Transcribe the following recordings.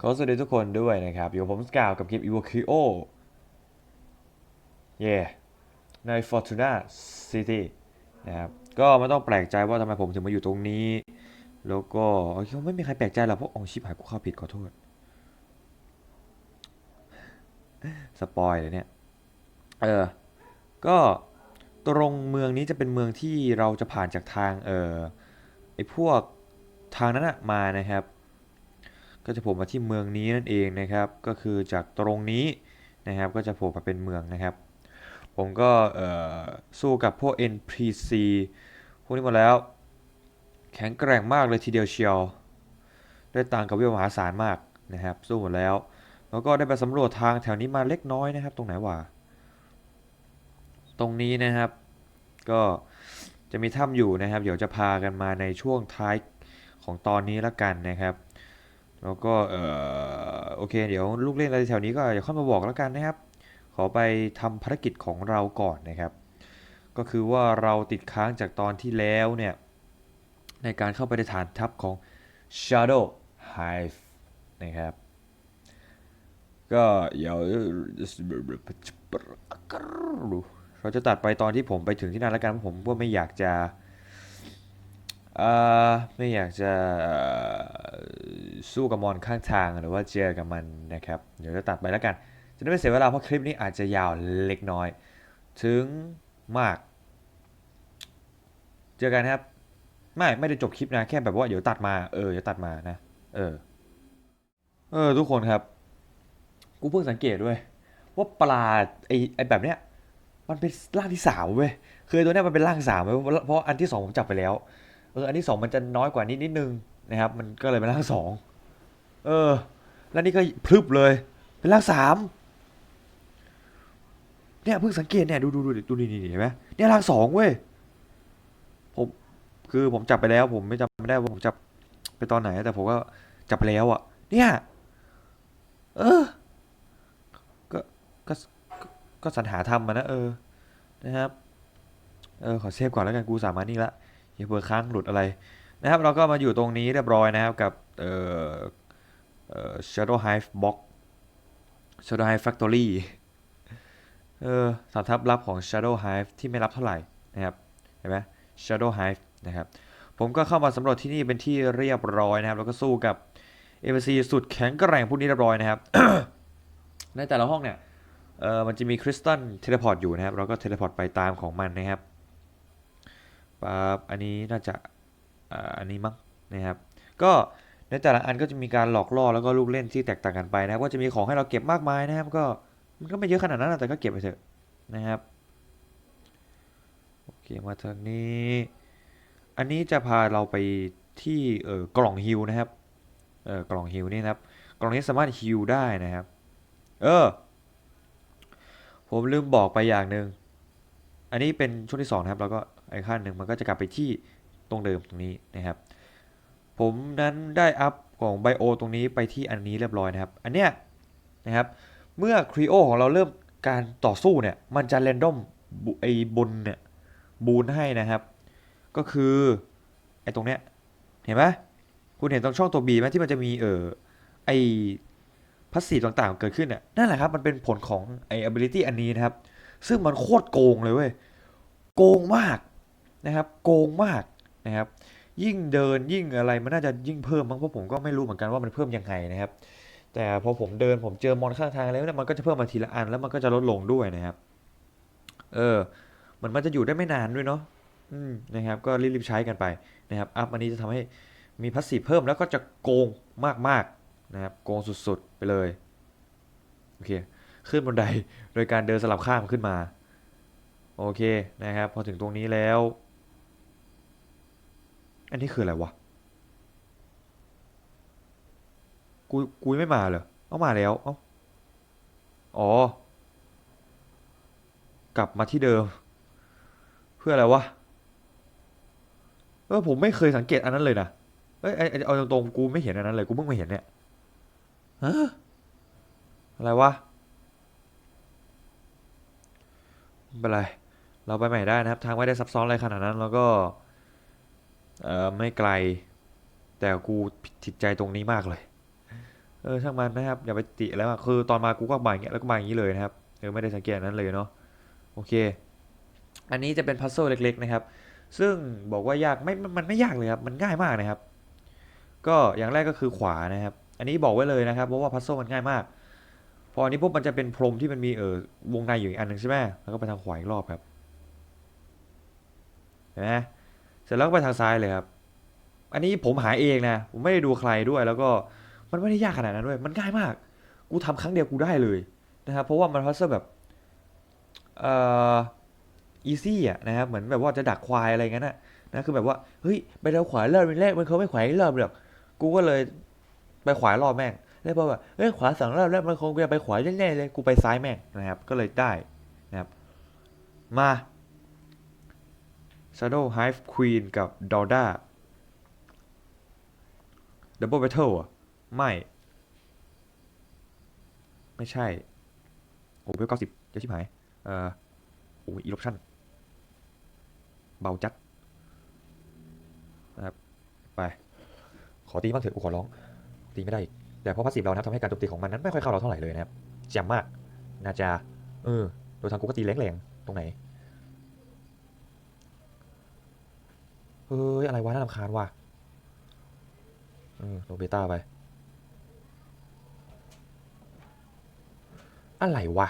ขอสวัสดีทุกคนด้วยนะครับ อยู่ผมสกาวกับเกม e v o c o เย่ใน Fortuna City นะครับก็ไม่ต้องแปลกใจว่าทำไมผมถึงมาอยู่ตรงนี้ แล้วก็ไม่มีใครแปลกใจหรอกเพราะองชิบหายกูเข้าผิดขอโทษ สปอยเลยเนี่ย เออ ก็ตรงเมืองนี้จะเป็นเมืองที่เราจะผ่านจากทาง เออไอพวกทางนั้นอะมานะครับ ก็จะโผล่มาที่เมืองนี้นั่นเองนะครับ ก็คือจากตรงนี้นะครับก็จะโผล่มาเป็นเมืองนะครับ ผมก็สู้กับพวก NPC พวกนี้หมดแล้ว แข็งแกร่งมากเลยทีเดียวเชียว ได้ตังกับเวมหาศาลมากนะครับ สู้หมดแล้ว แล้วก็ได้ไปสำรวจทางแถวนี้มาเล็กน้อยนะครับ ตรงไหนวะตรงนี้นะครับ ก็จะมีถ้ำอยู่นะครับ เดี๋ยวจะพากันมาในช่วงท้ายของตอนนี้ละกันนะครับ แล้วก็เออโอเค เดี๋ยวลูกเล่นอะไรแถวนี้ก็อย่าเข้ามาบอกแล้วกันนะครับ ขอไปทำภารกิจของเราก่อนนะครับ ก็คือว่าเราติดค้างจากตอนที่แล้วเนี่ย ในการเข้าไปในฐานทัพของ Shadow Hive นะครับ ก็เดี๋ยวเราจะตัดไปตอนที่ผมไปถึงที่นั่นแล้วกันเพราะผมว่าไม่อยากจะ ไม่อยากจะสู้กับมอนข้างทางหรือว่าเจอกับมันนะครับ เดี๋ยวจะตัดไปแล้วกัน จะได้ไม่เสียเวลาเพราะคลิปนี้อาจจะยาวเล็กน้อย ถึงมาก เจอกันครับ ไม่ไม่ได้จบคลิปนะ แค่แบบว่าเดี๋ยวตัดมาเออเดี๋ยวตัดมานะ เออ เออ ทุกคนครับ กูเพิ่งสังเกตด้วย ว่าปลาไอไอแบบเนี้ยมันเป็นร่างที่สามเว้ยคือตัวเนี้ยมันเป็นร่างสามเว้ยเพราะอันที่สองผมจับไปแล้ว อออันที่สองมันจะน้อยกว่านิดนิดนึงนะครับ มันก็เลยเป็นร่างสองเออ แล้วนี่ก็พลึบเลย เป็นร่างสามเนี่ยเพิ่งสังเกตเนี่ยดูดูดูดูนี่นี่เห็นไหมเนี่ยร่างสองเว้ยผมคือผมจับไปแล้ว ผมไม่จำไม่ได้ว่าผมจับไปตอนไหน แต่ผมก็จับไปแล้วอะ เนี่ยเออก็ก็ก็ก็สรรหาทำมานะเออนะครับเออขอเซฟก่อนแล้วกันกูสามารถนี่ละ อย่าเผื่อค้างหลุดอะไรนะครับ เราก็มาอยู่ตรงนี้เรียบร้อยนะครับกับเอ่อเอ่อ Shadow Hive Box Shadow Hive Factory เออฐานทัพลับของ Shadow Hive ที่ไม่รับเท่าไหร่นะครับเห็นไหม Shadow Hive นะครับผมก็เข้ามาสำรวจที่นี่เป็นที่เรียบร้อยนะครับ แล้วก็สู้กับ NPC สุดแข็งกร่งพวกนี้เรียบร้อยนะครับ ในแต่ละห้องเนี่ยเออมันจะมีคริสตัลเทเลพอร์ตอยู่นะครับ เราก็เทเลพอร์ตไปตามของมันนะครับ ปั๊บอันนี้น่าจะอันนี้มั้งนะครับ ก็ในแต่ละอันก็จะมีการหลอกล่อแล้วก็ลูกเล่นที่แตกต่างกันไปนะครับก็จะมีของให้เราเก็บมากมายนะครับ ก็มันก็ไม่เยอะขนาดนั้นแต่ก็เก็บไปเถอะนะครับโอเคมาทางนี้ อันนี้จะพาเราไปที่เออกล่องฮิวนะครับเออกล่องฮิวนี่นะครับกล่องนี้สามารถฮิวได้นะครับ เออ ผมลืมบอกไปอย่างหนึ่งอันนี้เป็นช่วงที่สองนะครับ แล้วก็ ไอ้ขั้นหนึ่งมันก็จะกลับไปที่ตรงเดิมตรงนี้นะครับ ผมนั้นได้อัพของไบโอตรงนี้ไปที่อันนี้เรียบร้อยนะครับ อันเนี้ยนะครับ เมื่อครีโอของเราเริ่มการต่อสู้เนี่ย มันจะเรนดอมไอ้บนเนี่ยบูนให้นะครับ ก็คือไอ้ตรงเนี้ยเห็นไหมคุณเห็นตรงช่องตัว B ไหมที่มันจะมีเออไอพัสซีต่างๆเกิดขึ้นน่ะนั่นแหละครับ มันเป็นผลของไอ ability อันนี้นะครับ ซึ่งมันโคตรโกงเลยเว้ย โกงมาก นะครับโกงมากนะครับยิ่งเดินยิ่งอะไรมันน่าจะยิ่งเพิ่มมั้งเพราะผมก็ไม่รู้เหมือนกันว่ามันเพิ่มยังไงนะครับ แต่พอผมเดินผมเจอมอนข้างทางแล้วเนี่ยมันก็จะเพิ่มมาทีละอันแล้วมันก็จะลดลงด้วยนะครับ เออมันมันจะอยู่ได้ไม่นานด้วยเนาะอืมนะครับ ก็รีบๆใช้กันไปนะครับอัพอันนี้จะทำให้มีพัสซีเพิ่มแล้วก็จะโกงมากๆนะครับโกงสุดๆไปเลยโอเคขึ้นบันไดโดยการเดินสลับข้ามขึ้นมา โอเคนะครับ พอถึงตรงนี้แล้ว อันนี้คืออะไรวะ กู กูไม่มาเหรอ เอามาแล้ว เอ้าอ๋อ กลับมาที่เดิม เพื่ออะไรวะ เออผมไม่เคยสังเกตอันนั้นเลยนะ เอ้ยไอไอ้เอาตรงๆกูไม่เห็นอันนั้นเลย กูเพิ่งมาเห็นเนี่ยฮะอะไรวะไม่เป็นไร เราไปใหม่ได้นะครับ ทางไม่ได้ซับซ้อนอะไรขนาดนั้น แล้วก็ เออไม่ไกล แต่กูผิดใจตรงนี้มากเลย เออช่างมันนะครับอย่าไปติแล้วคือตอนมากูก็มาอย่างเงี้ยแล้วก็มาอย่างนี้เลยนะครับเออไม่ได้สังเกตอันนั้นเลยเนาะโอเค อันนี้จะเป็นพัซเซิลเล็กๆนะครับ ซึ่งบอกว่ายากไม่มันไม่ยากเลยครับมันง่ายมากนะครับ ก็อย่างแรกก็คือขวานะครับ อันนี้บอกไว้เลยนะครับเพราะว่าพัซเซิลมันง่ายมากพออันนี้ปุ๊บมันจะเป็นพรมที่มันมีเออวงในอยู่อีกอันหนึ่งใช่ไหมแล้วก็ไปทางขวาอีกรอบครับเห็นไหม เสร็จแล้วก็ไปทางซ้ายเลยครับ อันนี้ผมหาเองนะ ผมไม่ได้ดูใครด้วย แล้วก็มันไม่ได้ยากขนาดนั้นด้วย มันง่ายมาก กูทำครั้งเดียวกูได้เลยนะครับ เพราะว่ามันพัซเซิลแบบ เอ่อ อีซี่อะนะครับ เหมือนแบบว่าจะดักควายอะไรเงั้นน่ะนะคือแบบว่า เฮ้ย ไปทางขวาเริ่มแรกมันเขาไม่ขวาอีกรอบหรอก กูก็เลยไปขวารอบแม่งแล้วพอแบบเอ้ยขวาสองรอบแล้วมันคงจะไปขวาแน่ๆเลย กูไปซ้ายแม่งนะครับ ก็เลยได้นะครับ มา Shadow Hive Queen กับ Dodda Double Battle อะ ไม่ ไม่ใช่ โอ้เบลเก้าสิบจะชิบหาย เอ่อ โอ้อีลอปชั่น เบาจัดนะครับ ไป ขอตีบ้างเถอะกูขอร้อง ตีไม่ได้อีก แต่เพราะพาสซีฟเรานะทำให้การโจมตีของมันนั้นไม่ค่อยเข้าเราเท่าไหร่เลยนะครับแจ่มมาก น่าจะ เออ โดยทางกูก็ตีแรงๆ ตรงไหน เฮ้ย อะไรวะ น่ารำคาญว่ะเออโนเบต้าไป อะไรวะ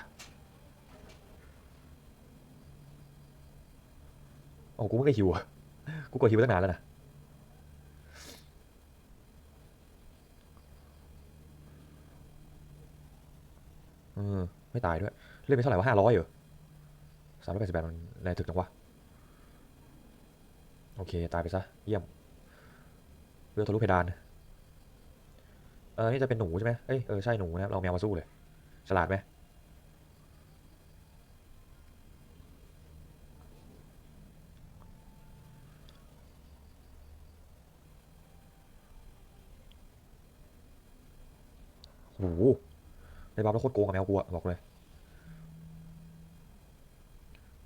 โอ้กูไม่ได้หิวอะกูกดหิวตั้งนานแล้วนะเออไม่ตายด้วย เล่นไปเท่าไหร่วะห้าร้อยเหรอสามร้อยแปดสิบแปดมันแรงถึกจังวะ โอเค ตายไปซะ เยี่ยมเลือดทะลุเพดาน เออ นี่จะเป็นหนูใช่ไหมเอ้ย เออ ใช่หนูนะครับ เราแมวมาสู้เลย ฉลาดไหมโอ้โหได้บัฟแล้วโคตรโกงกับแมวกูอะบอกเลย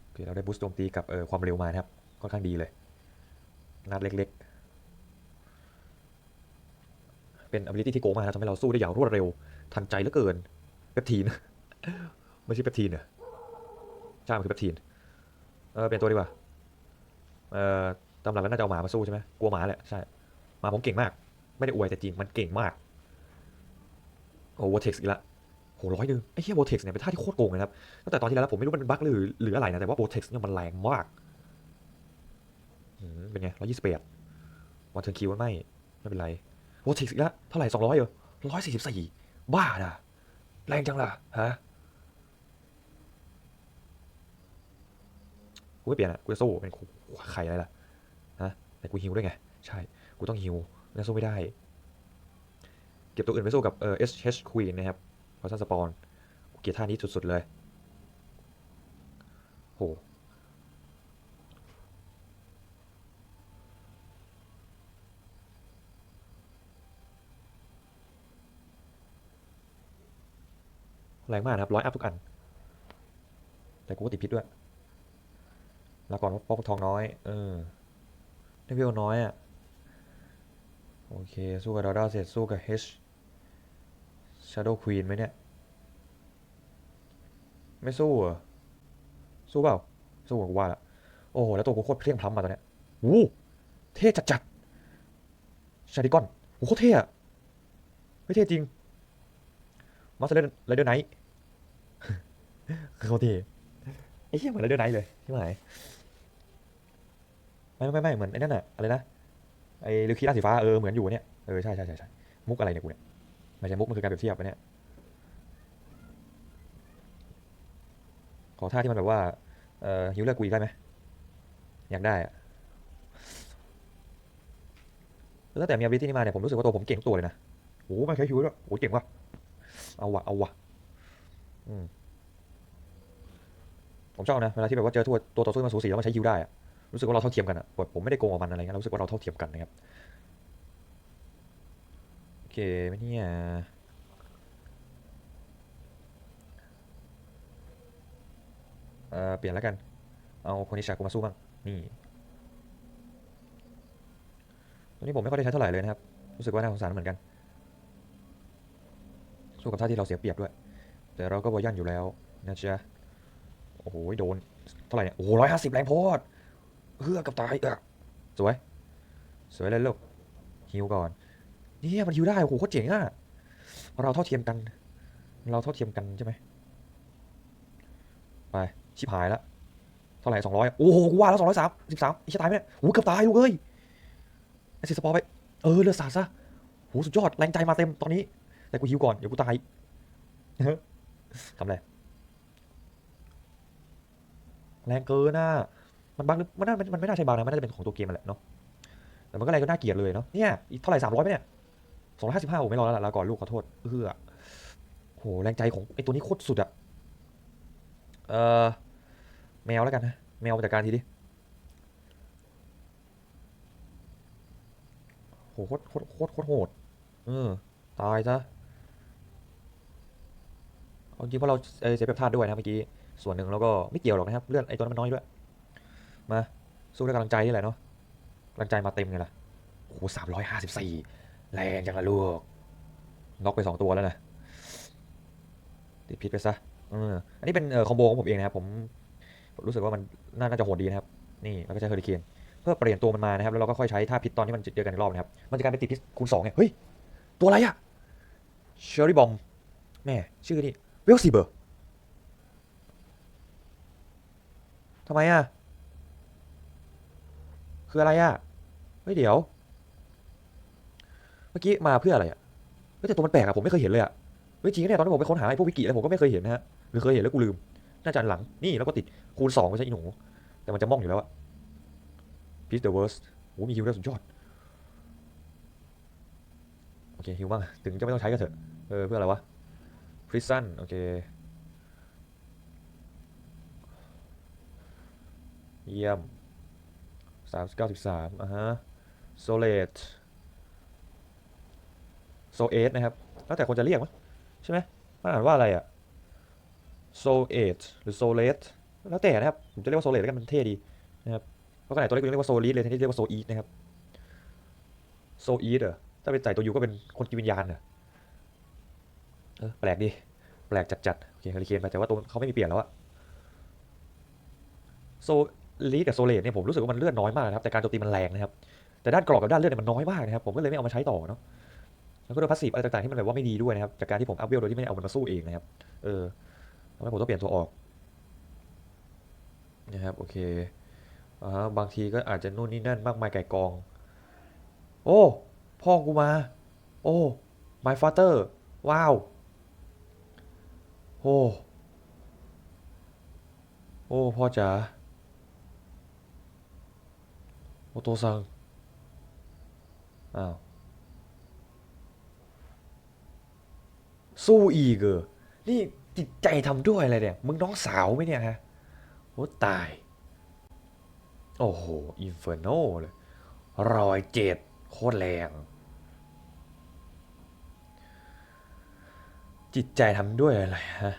โอเคเราได้บูสต์โจมตีกับเออความเร็วมานะครับ ค่อนข้างดีเลย นัดเล็กๆ เป็น ability ที่โกงมากนะทำให้เราสู้ได้อย่างรวดเร็ว ทันใจเหลือเกินเปปทีน ไม่ใช่เปปทีนเหรอใช่มันคือเปปทีน เออเป็นตัวดีกว่า เอ่อตำหลักแล้วน่าจะเอาหมามาสู้ใช่ไหมกลัวหมาแหละ ใช่หมาผมเก่งมาก ไม่ได้อวยแต่จริงมันเก่งมากโอ้โวเท็กซ์อีกละโหร้อยหนึ่งไอ้เหี้ยโวเท็กซ์เนี่ยเป็นท่าที่โคตรโกงเลยนะครับตั้งแต่ตอนที่แล้วผมไม่รู้มันเป็นบั๊กหรือหรืออะไรนะแต่ว่าโวเท็กซ์เนี่ยมันแรงมาก เป็นไงร้อยยี่สิบแปดวันเทอร์คิวไม่ ไม่เป็นไรโวเท็กซ์ละเท่าไหร่สองร้อยเหรอร้อยสี่สิบสี่บ้าน่ะ แรงจังล่ะ ฮะกูไม่เปลี่ยนอะกูจะสู้เป็นไข่อะไรล่ะฮะแต่กูฮิวด้วยไง ใช่ กูต้องฮิวงั้นสู้ไม่ได้ เก็บตัวอื่นไปสู้กับเอ่อ SH Queen นะครับพอซันสปอนกูเกลียดท่านี้สุดๆเลยโห แรงมากครับร้อยอัพทุกอัน แต่กูก็ติดพิษด้วยลาก่อนว่าป๊อกทองน้อย เออได้วิวน้อยอะ โอเค สู้กับดอด้าเสร็จสู้กับ H Shadow Queen ไหมเนี่ย ไม่สู้เหรอ สู้เปล่า สู้กับกูว่าละโอ้โห แล้วตัวกูโคตรเพลียงพล้ำมาตอนเนี้ยวู้เท่จัดจัดชาดิกอนโอ้โหโคตรเท่อะไม่เท่จริงมาสเตอร์ไรเดอร์ไนท์ เขาท่ไอ้เหี้ยเหมือนไรเดอร์ไนท์เลยใช่ไหมไม่ไม่ไม่เหมือนไอ้นั่นอะอะไรนะไอ้ลูคีร่าสีฟ้าเออเหมือนอยู่เนี่ยเออใช่ใช่ใช่ใช่มุกอะไรเนี่ยกูเนี่ยไม่ใช่มุกมันคือการเปรียบเทียบไปเนี่ยขอท่าที่มันแบบว่าเอ่อฮิวเลือกกูอีกได้ไหมอยากได้อะแล้วตั้งแต่มี ability นี้มาเนี่ยผมรู้สึกว่าตัวผมเก่งทุกตัวเลยนะโอ้โหไม่ใช้ฮิวด้วยโอ้โหเก่งว่ะเอาวะเอาวะอืม ผมชอบนะเวลาที่แบบว่าเจอตัวตัวต่อสู้มันสูสีแล้วมันใช้ฮิวได้อะรู้สึกว่าเราเท่าเทียมกันอะแบบผมไม่ได้โกงกับมันอะไรเงี้ยรู้สึกว่าเราเท่าเทียมกันนะครับโอเคไหมเนี่ยเออเปลี่ยนแล้วกัน เอาคนที่ฉากกูมาสู้บ้างนี่ตัวนี้ผมไม่ค่อยได้ใช้เท่าไหร่เลยนะครับ รู้สึกว่าน่าสงสารเหมือนกัน สู้กับท่าที่เราเสียเปรียบด้วย แต่เราก็บอยันอยู่แล้วนะจ๊ะ โอ้โหโดน เท่าไหร่เนี่ย โอ้โหร้อยห้าสิบแรงโพดเฮือกับตายเออสวย สวยเลยลูกฮิวก่อนเนี่ยมันฮิวได้ โอ้โหโคตรเจ๋งอะเราเท่าเทียมกัน เราเท่าเทียมกันใช่ไหมไป ชิบหายแล้วเท่าไหร่สองร้อยโอ้โหกูว่าแล้วสองร้อยสามสิบสามอีกจะตายไหมเนี่ยโอ้โหเกือบตายลูกเอ้ยไอซิสปอร์ไป เออเลือดสาดซะโหสุดยอด แรงใจมาเต็มตอนนี้ แต่กูฮิวก่อน เดี๋ยวกูตายทำอะไร แรงเกินน่ะมันบังหรือมันน่ามันไม่น่าใช่บังนะมันน่าจะเป็นของตัวเกมมันแหละเนาะแต่มันก็แรงก็น่าเกลียดเลยเนาะเนี่ยอีกเท่าไหร่สามร้อยไหมเนี่ยสองร้อยห้าสิบห้าโอ้ไม่รอแล้วล่ะลาก่อนลูกขอโทษเออโหแรงใจของไอตัวนี้โคตรสุดอะเออแมวแล้วกันนะแมวมาจัดการทีดิโหโคตรโคตรโคตรโคตรโหดเออตายซะเอาจริงเพราะเราเอเสียเปรียบพลาดด้วยนะเมื่อกี้ ส่วนหนึ่งแล้วก็ไม่เกี่ยวหรอกนะครับเลื่อนไอ้ตัวนั้นมันน้อยด้วยมาสู้ด้วยกำลังใจนี่แหละเนาะกำลังใจมาเต็มเลยล่ะโอ้โหสามร้อยห้าสิบสี่แรงจังละลูกน็อกไปสองตัวแล้วนะติดพิษไปซะอออันนี้เป็นเอ่อคอมโบของผมเองนะครับผมรู้สึกว่ามันน่าจะโหดดีนะครับ นี่แล้วก็ใช้เฮอริเคนเพื่อเปลี่ยนตัวมันมานะครับแล้วเราก็ค่อยใช้ท่าพิษตอนที่มันเจอกันอีกรอบนะครับมันจะกลายเป็นติดพิษคูณสองไงเฮ้ยตัวอะไรอะเชอรี่บอมแม่ชื่อนี่เวลซีเบอร์ ทำไมอะ คืออะไรอะเฮ้ยเดี๋ยว เมื่อกี้มาเพื่ออะไรอะเฮ้ยแต่ตัวมันแปลกอะผมไม่เคยเห็นเลยอะเฮ้ยจริงเนี่ยตอนที่ผมไปค้นหาไอ้พวกวิกิแล้วผมก็ไม่เคยเห็นนะฮะหรือเคยเห็นแล้วกูลืมน่าจะหลังนี่แล้วก็ติดคูณสองไม่ใช่อีหนู แต่มันจะม่องอยู่แล้วอะ Peace the worst โอ้มีฮิวได้สุดยอด โอเคฮิวบ้างถึงจะไม่ต้องใช้ก็เถอะ เออ เพื่ออะไรวะพริซันโอเค เยี่ยมสามเก้าสิบสามอะฮะโซเลตโซเอสนะครับ แล้วแต่คนจะเรียกมั้ยใช่ไหมมันอ่านว่าอะไรอะโซเอทหรือโซเลตแล้วแต่นะครับ ผมจะเรียกว่าโซเลตแล้วกันมันเท่ดีนะครับเพราะขนาดตัวเล็กกูเรียกว่าโซลีดเลยแทนที่เรียกว่าโซอีทนะครับโซอีทเหรอถ้าเป็นใส่ตัวยูก็เป็นคนกินวิญญาณเหรอเออแปลกดี แปลกจัดๆโอเคเฮอริเคนไปแต่ว่าตัวเขาไม่มีเปลี่ยนแล้วอะโซ ลีดกับโซเลตเนี่ยผมรู้สึกว่ามันเลือดน้อยมากนะครับแต่การโจมตีมันแรงนะครับแต่ด้านกรอบกับด้านเลือดเนี่ยมันน้อยมากนะครับผมก็เลยไม่เอามาใช้ต่อเนาะแล้วก็โดยพาสซีฟอะไรต่างๆที่มันแบบว่าไม่ดีด้วยนะครับจากการที่ผมอัพเวลโดยที่ไม่ได้เอามันมาสู้เองนะครับเออทำให้ผมต้องเปลี่ยนตัวออกนะครับโอเคอ่าบางทีก็อาจจะนู่นนี่นั่นมากมายไก่กอง โอ้พ่อกูมา โอ้ my father ว้าวโอ้โอ้พ่อจ๋า โอโตซัง อ้าว สู้อีกเหรอนี่จิตใจทำด้วยอะไรเนี่ย มึงน้องสาวไหมเนี่ยฮะ โอ้ตาย โอ้โห อินเฟอร์โนเลยรอยเจ็ดโคตรแรง จิตใจทำด้วยอะไรฮะ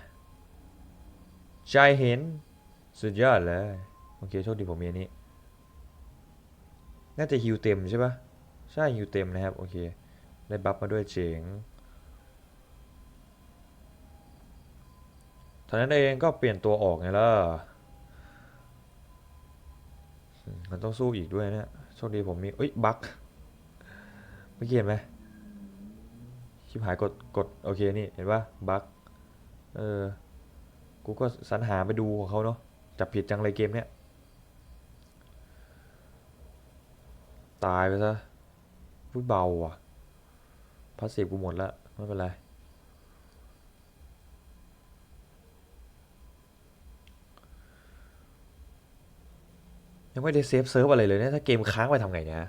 ใจเห็น สุดยอดเลย โอเค โชคดีผมมีอันนี้ น่าจะฮิวเต็มใช่ปะใช่ฮิวเต็มนะครับ โอเค ได้บัฟมาด้วยเจ๋งเท่านั้นเองก็เปลี่ยนตัวออกไงล่ะมันต้องสู้อีกด้วยเนี่ยโชคดีผมมีเอ้ยบั๊กเมื่อกี้เห็นไหมชิบหายกดกดโอเคนี่เห็นปะบั๊กเออกูก็สรรหาไปดูของเขาเนาะจับผิดจังเลยเกมเนี้ย ตายไปซะพูดเบาว่ะพาสซีฟกูหมดและไม่เป็นไร ยังไม่ได้เซฟเซิร์ฟอะไรเลยเนี่ย ถ้าเกมค้างไปทำไงเนี่ย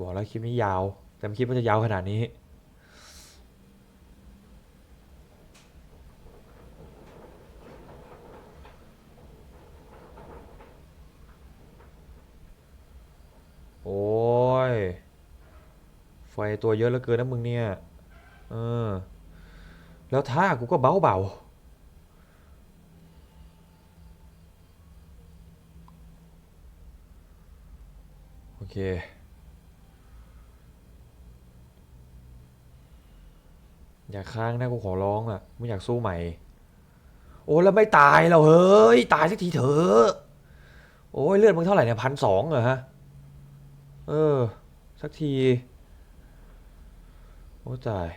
บอกแล้วคลิปนี้ยาว แต่ไม่คิดว่าจะยาวขนาดนี้ โอ้ย ไฟ ตัวเยอะเหลือเกินนะมึงเนี่ย เออ แล้วท่ากูก็เบาเบาเค อย่าค้างนะกูขอร้องอะไม่อยากสู้ใหม่ โอ้แล้วไม่ตายแล้วเฮ้ย ตายสักทีเถอะโอ้ยเลือดมึงเท่าไหร่เนี่ยพันสองเหรอฮะ เออ สักที โอ้ตาย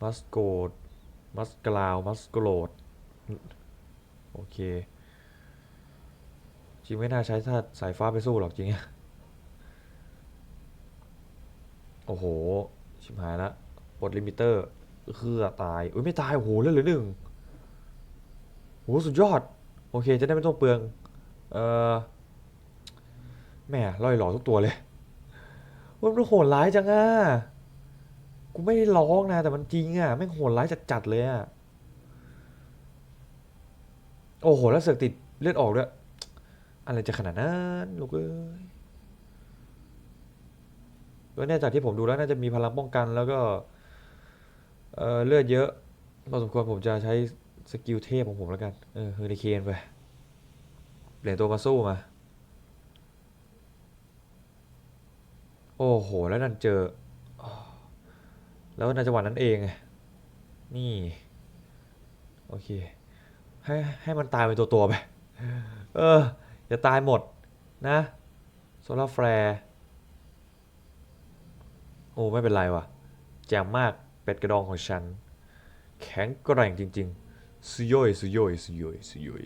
มัสโกดมัสกลาว มัสโกโลดโอเค จริงไม่น่าใช้ถ้าสายฟ้าไปสู้หรอกจริงโอ้โห ชิบหายละปลดลิมิเตอร์คือตาย อุ้ยไม่ตาย โอ้โหเลือดเหลือหนึ่งโอ้โหสุดยอด โอเค จะได้ไม่ต้องเปลือง เออแหม่ล่อยหล่อทุกตัวเลย มันโหดร้ายจังอะ กูไม่ได้ร้องนะ แต่มันจริงอะแม่งโหดร้ายจัดๆเลยอะ โอ้โห แล้วเสือกติดเลือดออกด้วยอะไรจะขนาดนั้นลูกเอ้ยก็เนี่ยจากที่ผมดูแล้วน่าจะมีพลังป้องกันแล้วก็เออเลือดเยอะพอสมควรผมจะใช้สกิลเทพของผมแล้วกัน เออเฮอริเคนไปเปลี่ยนตัวมาสู้มา โอ้โห แล้วนันเจอ แล้วในจังหวะนั้นเองไงนี่ โอเค ให้ให้มันตายเป็นตัวตัวไป เออ อย่าตายหมดนะโซลาแฟร์โอ้ ไม่เป็นไรว่ะแจ่มมากเป็ดกระดองของฉัน แข็งแกร่งจริง ๆ สุยยสุยยสุยยสุยย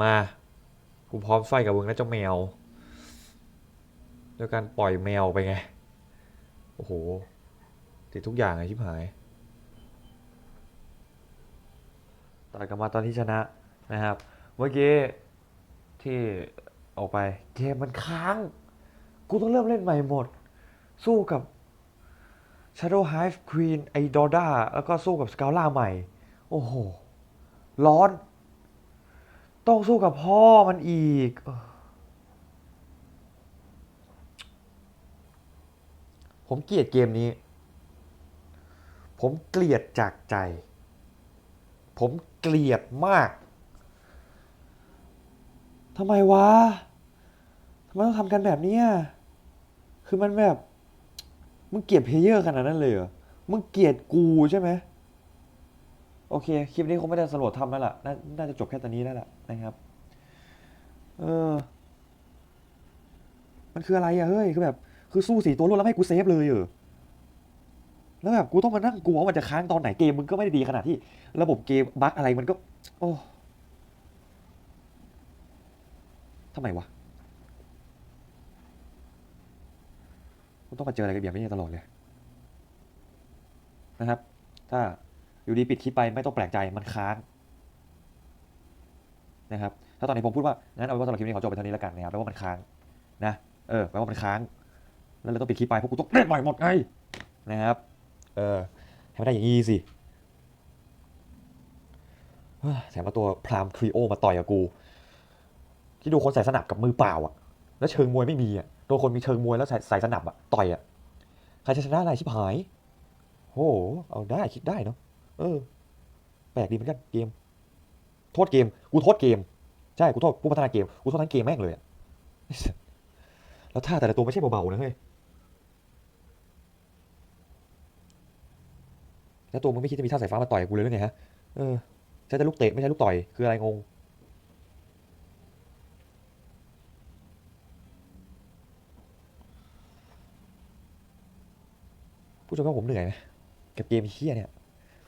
มา กูพร้อมไฟกับมึงนะเจ้าแมว ด้วยการปล่อยแมวไปไง โอ้โห ติดทุกอย่างไงชิบหายตัดกลับมาตอนที่ชนะนะครับ เมื่อกี้ที่ออกไปเกมมันค้าง กูต้องเริ่มเล่นใหม่หมด สู้กับ Shadow Hive Queen ไอดอด้าแล้วก็สู้กับสกาล่าใหม่ โอ้โห ร้อน ต้องสู้กับพ่อมันอีกเออ ผมเกลียดเกมนี้ ผมเกลียดจากใจ ผมเกลียดมากทำไมวะทำไมต้องทำกันแบบนี้คือมันแบบ มึงเกลียดเพลเยอร์ขนาดนั้นเลยเหรอ มึงเกลียดกูใช่ไหมโอเค คลิปนี้คงไม่ได้สรุปทำแล้วล่ะนน่าจะจบแค่ตอนนี้แล้วล่ะนะครับ เออ มันคืออะไรอะเฮ้ย คือแบบ คือสู้สี่ตัวรวดแล้วไม่ให้กูเซฟเลยเหรอแล้วแบบกูต้องมานั่งกลัวว่ามันจะค้างตอนไหนเกมมึงก็ไม่ได้ดีขนาดที่ ระบบเกมบั๊กอะไรมันก็ โอ้ทำไมวะกูต้องมาเจออะไรกันแบบนี้ตลอดเลยนะครับ ถ้าอยู่ดีปิดคลิปไปไม่ต้องแปลกใจมันค้างนะครับถ้าตอนนี้ผมพูดว่างั้นเอาเป็นว่าสำหรับคลิปนี้ขอจบไปเท่านี้แล้วกันนะครับแปลว่ามันค้างนะเออแปลว่ามันค้าง แล้วเราต้องปิดคลิปไปเพราะกูต้องเล่นใหม่หมดไงนะครับเออให้มันได้อย่างนี้สิแถมเอาตัวพรามทริโอมาต่อยกับกู ที่ดูคนใส่สนับกับมือเปล่าอะ แล้วเชิงมวยไม่มีอะโดนคนมีเชิงมวยแล้วใส่ใส่สนับอะต่อยอะใครจะชนะอะไรชิบหายโหเอาได้คิดได้เนาะเออ แปลกดีเหมือนกันเกม โทษเกม กูโทษเกม ใช่กูโทษผู้พัฒนาเกม กูโทษทั้งเกมแม่งเลยอะแล้วท่าแต่ละตัวไม่ใช่เบาๆนะเฮ้ย แล้วตัวมึงไม่คิดจะมีท่าสายฟ้ามาต่อยกูเลยหรือไงฮะ เออใช้แต่ลูกเตะไม่ใช่ลูกต่อยคืออะไรงง ผู้ชมว่าผมเหนื่อยไหมกับเกมเฮี้ยเนี่ย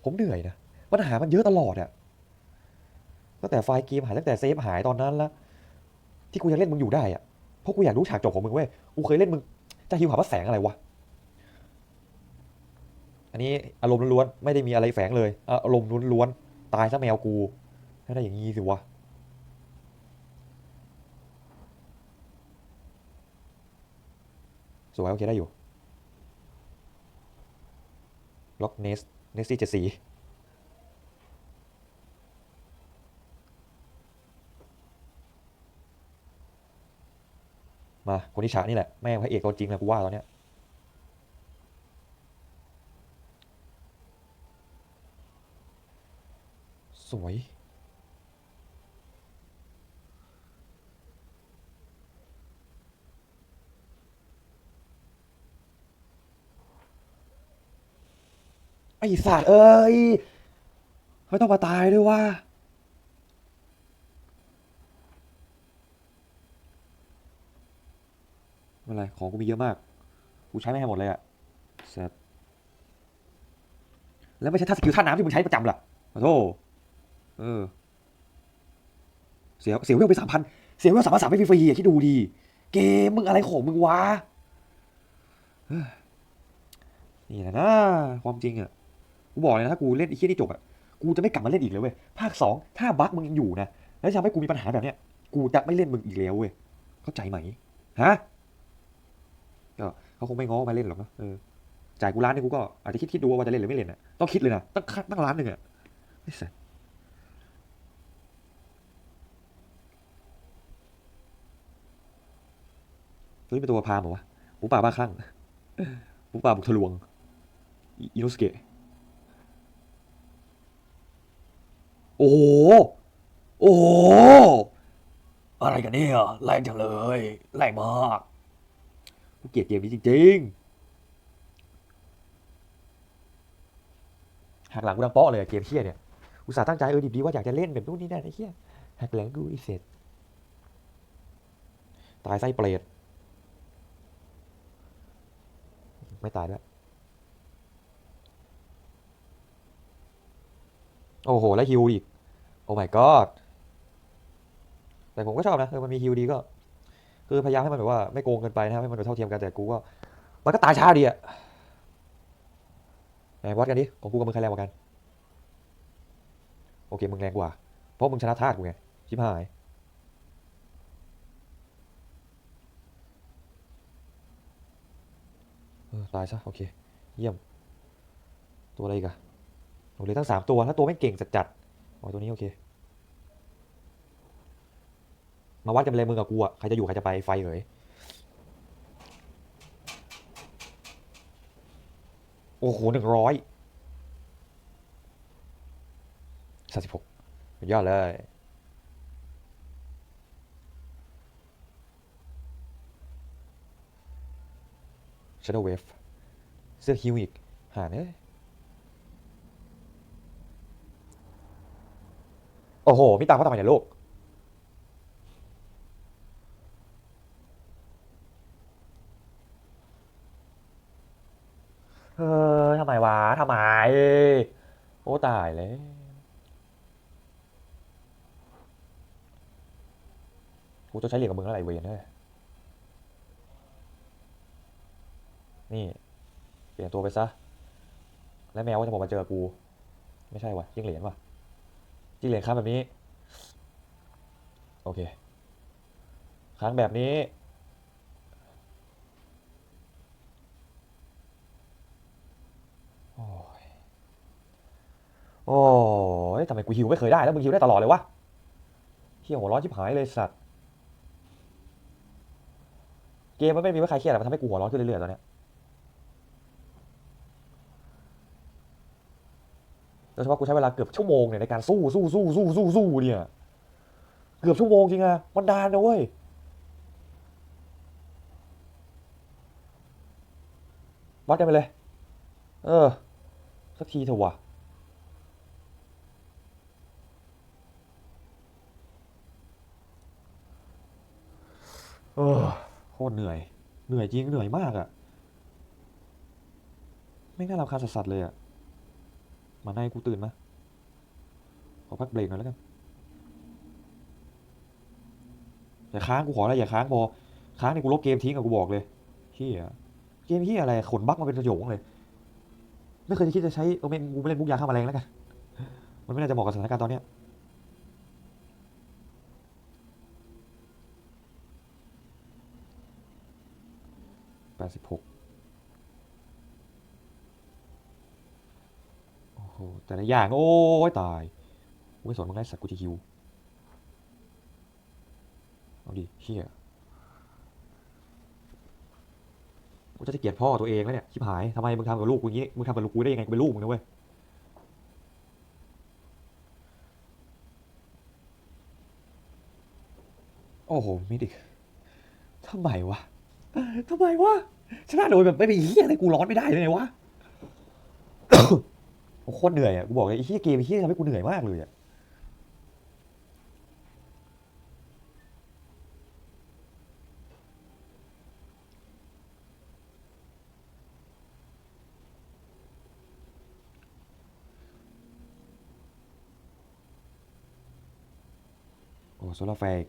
ผมเหนื่อยนะปัญหามันเยอะตลอดอะตั้งแต่ไฟล์เกมหายตั้งแต่เซฟหายตอนนั้นละที่กูยังเล่นมึงอยู่ได้อะเพราะกูอยากรู้ฉากจบของมึงเว้ยกูเคยเล่นมึงจะหิวหาพระแสงอะไรวะ อันนี้อารมณ์ล้วนๆไม่ได้มีอะไรแฝงเลยอารมณ์ล้วนๆตายซะแมวกูไม่ได้อย่างงี้สิวะสวยโอเคได้อยู่ล็อกเนสเนสซี่เจ็ดสีมาคนที่ฉานี่แหละแม่งพระเอกตัวจริงนะกูว่าตอนเนี้ย สวย ไอ้สัตว์เอ้ยเขาต้องมาตายด้วยว่าอะไร ของกูมีเยอะมาก กูใช้ไม่ให้หมดเลยอะเสร็จแล้วไม่ใช่ท่าสกิลท่าน้ำที่มึงใช้ประจำล่ะขอโทษ เออ เสียเสียเวลไปสามพันเสียเวลสามพันสามไปฟรีๆอะคิดดูดี เกมมึงอะไรของมึงวะนี่แหละนะความจริงอะกูบอกเลยนะถ้ากูเล่นไอ้เหี้ยนี่จบอะกูจะไม่กลับมาเล่นอีกเลยเว้ยภาคสองถ้าบั๊กมึงยังอยู่นะแล้วจะทำให้กูมีปัญหาแบบเนี้ยกูจะไม่เล่นมึงอีกแล้วเว้ยเข้าใจไหมฮะก็เขาคงไม่ง้อมาเล่นหรอกนะเออจ่ายกูล้านนึงกูก็อาจจะคิดคิดดูว่าจะเล่นหรือไม่เล่นอะต้องคิดเลยนะตั้งคัดตั้งล้านหนึ่งอะไม่เสร็จตัว นี้เป็นตัวพามเหรอวะหมูป่าบ้าคลั่งหมูป่าบุกทะลวง อิอิโนสเกะ โอ้โห โอ้โห อะไรกันเนี่ย แรงจังเลย แรงมากกูเกลียดเกมนี้จริงๆหักหลังกูดังเปาะเลยอะเกมเฮี้ยเนี่ย อุตส่าห์ตั้งใจเออดีดีว่าอยากจะเล่นแบบนู้นนี่นั่นไอ้เฮี้ยหักหลังกูอีเสร็จตายไส้เปรต ไม่ตายแล้วโอ้โห แล้วฮิวอีก โอ้ my god แต่ผมก็ชอบนะเออมันมีฮิวดีก็ คือพยายามให้มันแบบว่าไม่โกงเกินไปนะครับให้มันเท่าเทียมกันแต่กูก็ มันก็ตายช้าดีอะไหนวัดกันดิของกูกับมึงใครแรงกว่ากัน โอเค มึงแรงกว่า เพราะมึงชนะธาตุกูไงชิบหาย เออ ตายซะโอเค เยี่ยม ตัวอะไรอีกอะโอ้เหลือตั้งสามตัว ถ้าตัวไม่เก่งจัดๆอ๋อตัวนี้โอเค มาวัดกันเลยมึงกับกูอะใครจะอยู่ใครจะไปไฟเอ๋ยโอ้โหหนึ่งร้อยสามสิบหกยอดเลย Shadow Wave สื้อฮิวอีก หาเอ้ยโอ้โหมีตังเขาทำไมเนี่ยลูกเออทำไมวะทำไม โอ้ ตายแล้วกูจะใช้เหรียญกับมึงแล้วไรเวนเนี่ยนี่ เปลี่ยนตัวไปซะ แล้วแมวว่าจะบอกมาเจอกู ไม่ใช่วะจิ้งเหรียญวะจิ้งเหรียญค้างแบบนี้ โอเค ค้างแบบนี้ โอ้ย โอ้ยทำไมกูฮิวไม่เคยได้ แล้วมึงฮิวได้ตลอดเลยวะเฮียหัวร้อนชิบหายเลยสัตว์ เกมมันไม่มีว่าใครเครียดหรอกมันทำให้กูหัวร้อนขึ้นเรื่อยๆตอนเนี้ย โดยเฉพาะกูใช้เวลาเกือบชั่วโมงเนี่ยในการสู้สู้สู้สู้สู้สู้เนี่ยเกือบชั่วโมงจริงอะมันนานนะเว้ยวัดกันไปเลย เออ สักทีเถอะวะเออโคตรเหนื่อย เหนื่อยจริง เหนื่อยมากอะไม่น่ารำคาญสัสๆเลยอะ มาในกูตื่นมาขอพักเบรกหน่อยแล้วกันอย่าค้างกูขออะไรอย่าค้างพอค้างนี่กูลบเกมทิ้งอะกูบอกเลยเฮียเกมเฮียอะไรขนบั๊กมาเป็นประโยงเลย ไม่เคยจะคิดจะใช้เออไม่กูไม่เล่นมุกยาฆ่าแมลงแล้วกันมันไม่น่าจะเหมาะกับสถานการณ์ตอนเนี้ยแปดสิบหกโอ้โห แต่ละอย่างโอ้ยตายไม่สนมึงได้สัตว์กูจะฮิว เอาดิเฮียกูจะเกลียดพ่อตัวเองแล้วเนี่ยชิบหายทำไมมึงทำกับลูกกูอย่างงี้มึงทำกับลูกกูได้ยังไงกูเป็นลูกมึงนะเว้ยโอ้โหไมิดอีกทำไมวะทำไมวะชนะโดยแบบไม่มีเฮียอะไรกูร้อนไม่ได้เลยไงวะ โคตรเหนื่อยอะกูบอกเลยไอ้เหี้ยเกมไอ้เหี้ยทำให้กูเหนื่อยมากเลยอะโอ้โซลาร์แฟก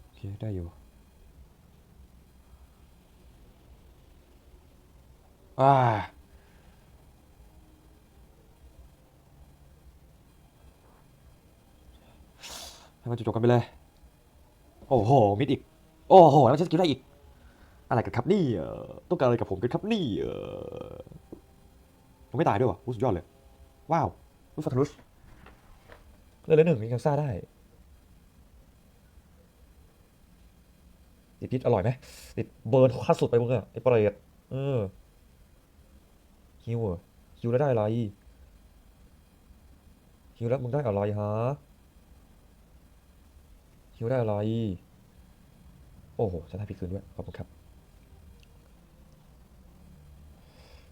โอเคได้อยู่อ่า ให้มันจบๆกันไปเลย โอ้โห มิดอีก โอ้โห แล้วฉันกินได้อีก อะไรกันครับนี่ต้องการอะไรกับผมกันครับนี่ผมไม่ตายด้วยวะอู้สุดยอดเลย ว้าวลูกฟาทารุสเล่นเลยหนึ่งยังซ่าได้ติดพิษอร่อยไหมติดเบิร์นขั้นสุดไปมึงอะไอ้ปลาเรตเออฮิวเหรอฮิวแล้วได้อะไรฮิวแล้วมึงได้อะไรฮะ ฮิวได้อะไรโอ้โหฉันให้พี่คืนด้วยขอบคุณครับ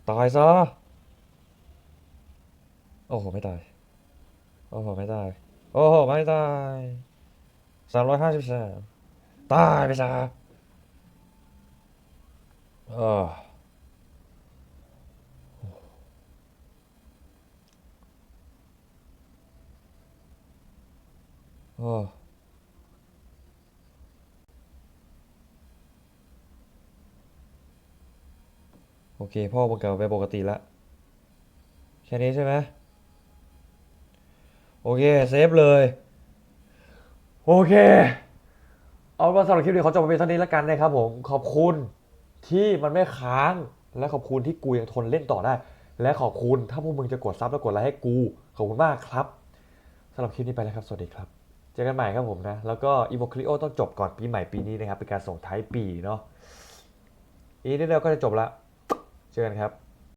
ตายซะ โอ้โห ไม่ตาย โอ้โห ไม่ตาย โอ้โห ไม่ตายสามร้อยห้าสิบสามตายไปซะเออโอ้ โอเค พ่อมึงกลับไปปกติละแค่นี้ใช่ไหมโอเค เซฟเลย โอเค เอามาสำหรับคลิปนี้ขอจบไปเพียงเท่านี้แล้วกันนะครับผม ขอบคุณที่มันไม่ค้าง และขอบคุณที่กูยังทนเล่นต่อได้ และขอบคุณถ้าพวกมึงจะกดซับแล้วกดไลค์ให้กู ขอบคุณมากครับสำหรับคลิปนี้ไปแล้วครับ สวัสดีครับ เจอกันใหม่ครับผมนะ แล้วก็อีโวคลิโอต้องจบก่อนปีใหม่ปีนี้นะครับ เป็นการส่งท้ายปีเนาะอีกนิดเดียวก็จะจบละ เจอกันครับ